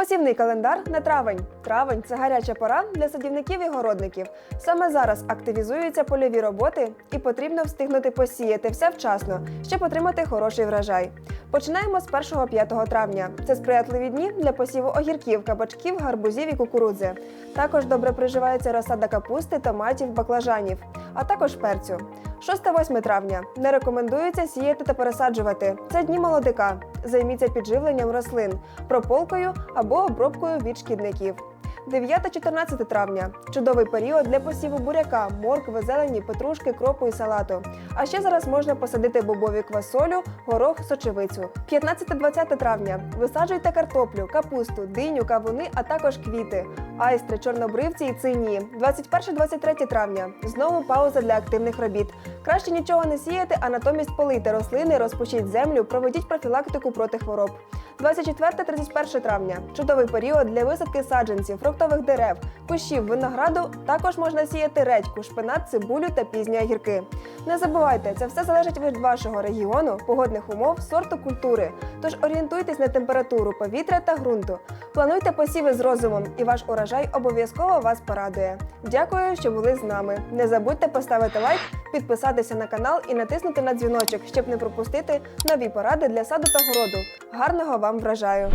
Посівний календар на травень. Травень це гаряча пора для садівників і городників. Саме зараз активізуються польові роботи і потрібно встигнути посіяти все вчасно, щоб отримати хороший врожай. Починаємо з 1-5 травня. Це сприятливі дні для посіву огірків, кабачків, гарбузів і кукурудзи. Також добре приживається розсада капусти, томатів, баклажанів, а також перцю. 6-8 травня не рекомендується сіяти та пересаджувати. Це дні молодика. Займіться підживленням рослин, прополкою або обробкою від шкідників. 9-14 травня чудовий період для посіву буряка, моркви, зелені, петрушки, кропу і салату. А ще зараз можна посадити бобові квасолю, горох, сочевицю. 15-20 травня висаджуйте картоплю, капусту, диню, кавуни, а також квіти, айстри, чорнобривці і цинії. 21-23 травня знову пауза для активних робіт. Краще нічого не сіяти, а натомість полийте рослини, розпушіть землю, проведіть профілактику проти хвороб. 24-31 травня чудовий період для висадки саджанців, фруктових дерев, кущів, винограду. Також можна сіяти редьку, шпинат, цибулю та пізні огірки. Не забувайте, це все залежить від вашого регіону, погодних умов, сорту культури. Тож орієнтуйтесь на температуру повітря та ґрунту. Плануйте посіви з розумом, і ваш урожай обов'язково вас порадує. Дякую, що були з нами. Не забудьте поставити лайк, підписатися на канал і натиснути на дзвіночок, щоб не пропустити нові поради для саду та городу. Гарного вам врожаю!